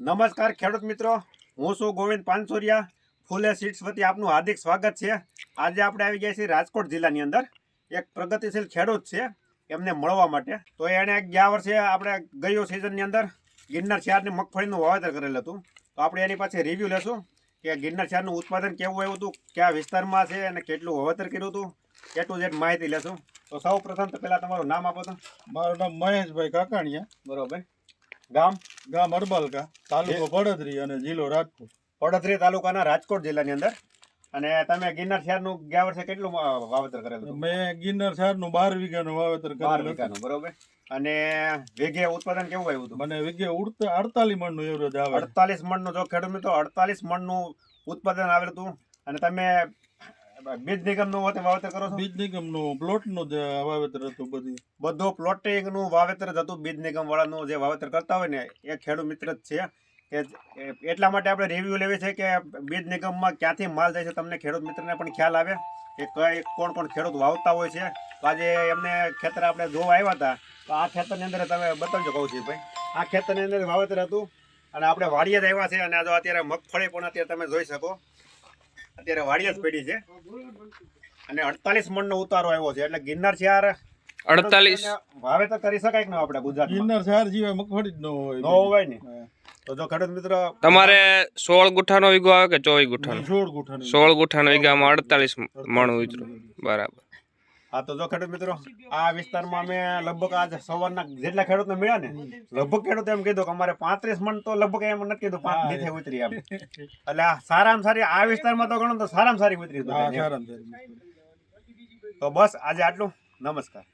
નમસ્કાર ખેડૂત મિત્રો. હું છું ગોવિંદ પાનસોરિયા. ફૂલે સીડ્સ વતી આપનું હાર્દિક સ્વાગત છે. આજે આપણે આવી ગયા છીએ રાજકોટ જિલ્લાની અંદર. એક પ્રગતિશીલ ખેડૂત છે એમને મળવા માટે. તો એણે ગયા વર્ષે આપણે ગયો સિઝનની અંદર ગિરનાર ચારની મગફળીનું વાવેતર કરેલું હતું. તો આપણે એની પાસે રિવ્યૂ લેશું કે ગિરનાર ચારનું ઉત્પાદન કેવું આવ્યું હતું કયા વિસ્તારમાં છે અને કેટલું વાવેતર કર્યું હતું એટલું જેટ માહિતી લેશું. તો સૌ પ્રથમ તો પહેલાં તમારું નામ આપો તો. મારું નામ મહેશભાઈ કાકાણીયા. બરોબર. ગામ? ગામ અરબાલકા તાલુકો પડદરી અને જિલ્લો રાજકોટ. પડદરી તાલુકાના રાજકોટ જિલ્લાની અંદર. અને તમે ગિરનાર શહેરનું ગયા વર્ષે કેટલું વાવેતર કરેલું? મેં ગિરનાર શહેરનું બાર વીઘાનું વાવેતર કરેલું વીઘાનું બરોબર. અને વેગે ઉત્પાદન કેવું આવ્યું હતું? મને વેગે ઉડતા અડતાલીસ મણનું એવરેજ આવે. અડતાલીસ મણનું જો ખેડૂત મિત્રો અડતાલીસ મણનું ઉત્પાદન આવેલું હતું. અને તમે બીજ નિગમનું વતે વાવેતર કરો છો? બીજ નિગમનું પ્લોટનું જે વાવેતર હતું બધી. બધું પ્લોટિંગનું વાવેતર જ હતું બીજ નિગમ વાળાનું જે વાવેતર કરતા હોય ને એ ખેડૂત મિત્ર જ છે. કે એટલા માટે આપણે રિવ્યૂ લેવી છે કે બીજ નિગમમાં ક્યાંથી માલ જાય છે તમને ખેડૂત મિત્રને પણ ખ્યાલ આવે કે કઈ કોણ કોણ ખેડૂત વાવતા હોય છે. તો આજે એમને ખેતર આપણે જોવા આવ્યા હતા તો આ ખેતરની અંદર તમે બતાવજો કૌશિકભાઈ. આ ખેતરની અંદર વાવેતર હતું અને આપણે વાડીએ જ આવ્યા છે અને આજે અત્યારે મગફળી પણ અત્યારે તમે જોઈ શકો. અત્યારે વાડીએ જ પડી છે. અને અડતાલીસ મણનો ઉતારો આવ્યો છે. એટલે ગિરનાર ચાર અડતાલીસ. વાવેતર કરી શકાય કે ન આપણે ગુજરાત ગિરનાર શાર સિવાય મગફળી જ ન હોય ન હોય ને. તો જો ખેડૂત મિત્ર તમારે સોળ ગુઠાનો વીઘો આવે કે ચોવીસ ગુઠાનો? સોળ ગુઠાનો સોળ ગુઠાનો વીઘામાં અડતાલીસ મણ ઉતરું. બરાબર. હા તો જો ખેડૂત મિત્રો આ વિસ્તારમાં અમે લગભગ આજ સવારના જેટલા ખેડૂતને મળ્યા ને લગભગ ખેડૂત એમ કીધું કે અમારે પાંત્રીસ મણ તો લગભગ એમ નથી કીધું પાંચ. નીચે ઉતરી આમ એટલે આ સારામાં સારી આ વિસ્તારમાં તો ગણો તો સારામાં સારી ઉતરી તો બસ આજે આટલું. નમસ્કાર.